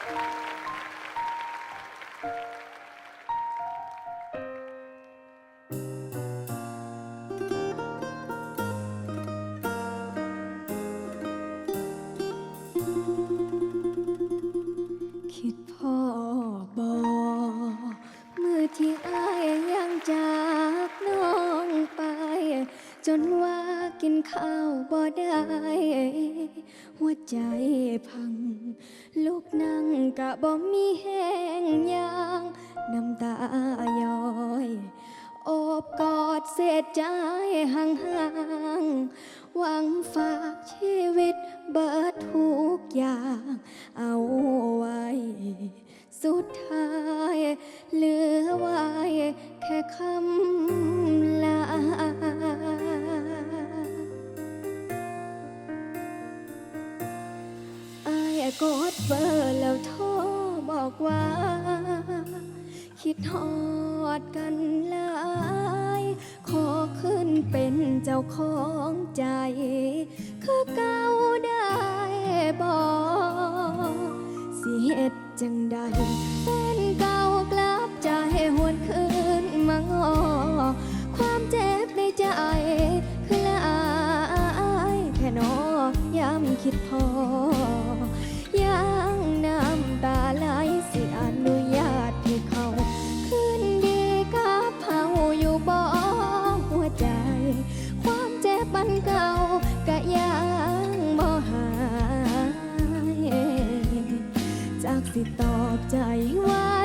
คิดพ่อบอกเมื่อที่อายยังจากน้องไป จนว่ากินข้าวบ่ได้ หัวใจพัง ลูกนั่งกะบ่มีแห้งยางน้ำตาย้อยโอบกอดเศษใจห่างๆหวังฝากชีวิตเบิดทุกอย่าง เอาไว้ สุดท้าย เหลือไว้แค่คำ กดเบอร์แล้วโทรบอกว่า คิดฮอดกันหลายขอขึ้นเป็นเจ้าของใจ คือเก่าได้บอกสิเฮ็ดจังใดเป็นเก่ากลับใจหวนคืนมางอ ความเจ็บในใจ คือละอายแค่นอยามคิดพอ สิตอบใจว่า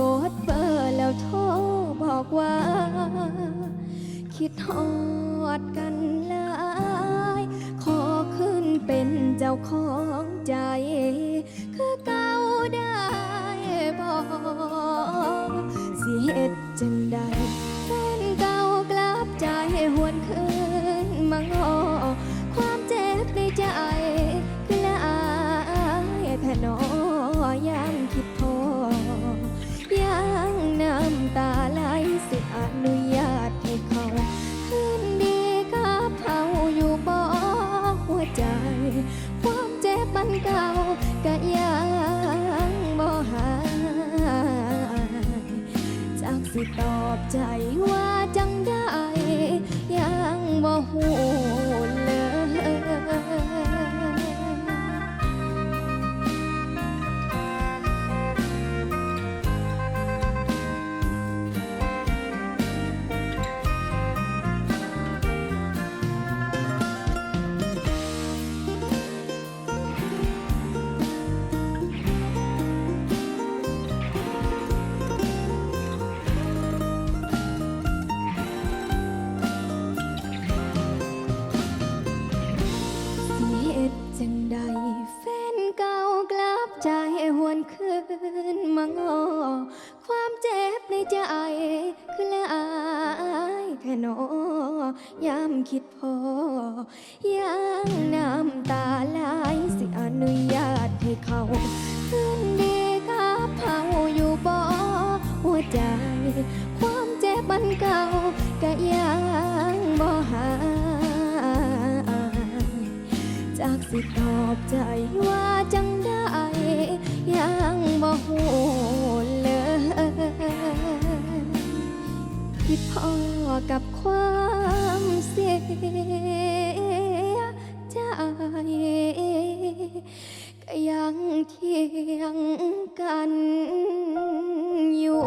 กดเบอร์แล้วโทรบอกว่า คิดฮอดกันหลายขอขึ้นเป็นเจ้าของใจ คือเก่าได้บอกสิเฮ็ดจังใดแฟนเก่ากลับใจหวนคืนมางอ เจ็บมันเก่าก็ยังบ่หายจากสิตอบใจว่าจังได้ยังบ่หู ในใจคือละอายแค่นอยามคิดพอยังน้ำตาไหลสิอนุญาตให้เขาคืนดีกับเฮาอยู่บ่หัวใจ ความเจ็บมันเก่ากะยังบ่หายจากสิตอบใจว่าจังได้ยังบ่หูเลย ที่พ่อกับความเสียใจ ก็ยังเทียงกันอยู่